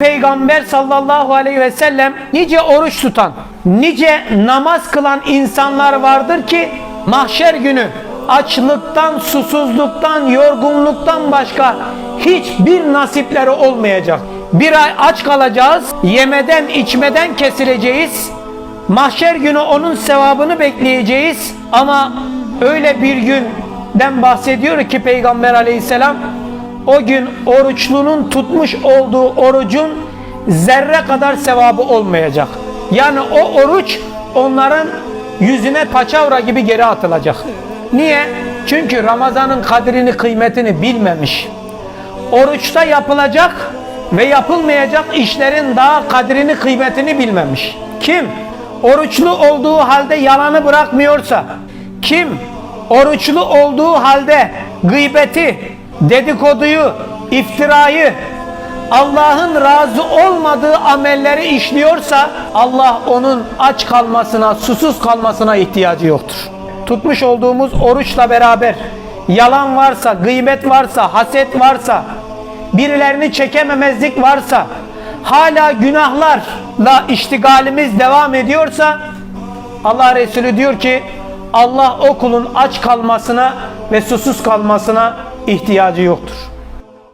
Peygamber sallallahu aleyhi ve sellem nice oruç tutan, nice namaz kılan insanlar vardır ki mahşer günü açlıktan, susuzluktan, yorgunluktan başka hiçbir nasipleri olmayacak. Bir ay aç kalacağız, yemeden içmeden kesileceğiz. Mahşer günü onun sevabını bekleyeceğiz ama öyle bir günden bahsediyor ki Peygamber aleyhisselam o gün oruçlunun tutmuş olduğu orucun zerre kadar sevabı olmayacak. Yani o oruç onların yüzüne paçavra gibi geri atılacak. Niye? Çünkü Ramazan'ın kadrini kıymetini bilmemiş. Oruçta yapılacak ve yapılmayacak işlerin daha kadrini kıymetini bilmemiş. Kim? Oruçlu olduğu halde yalanı bırakmıyorsa, kim oruçlu olduğu halde gıybeti, dedikoduyu, iftirayı, Allah'ın razı olmadığı amelleri işliyorsa Allah onun aç kalmasına, susuz kalmasına ihtiyacı yoktur. Tutmuş olduğumuz oruçla beraber yalan varsa, gıybet varsa, haset varsa, birilerini çekememezlik varsa, hala günahlarla iştigalimiz devam ediyorsa Allah Resulü diyor ki Allah o kulun aç kalmasına ve susuz kalmasına ihtiyacı yoktur.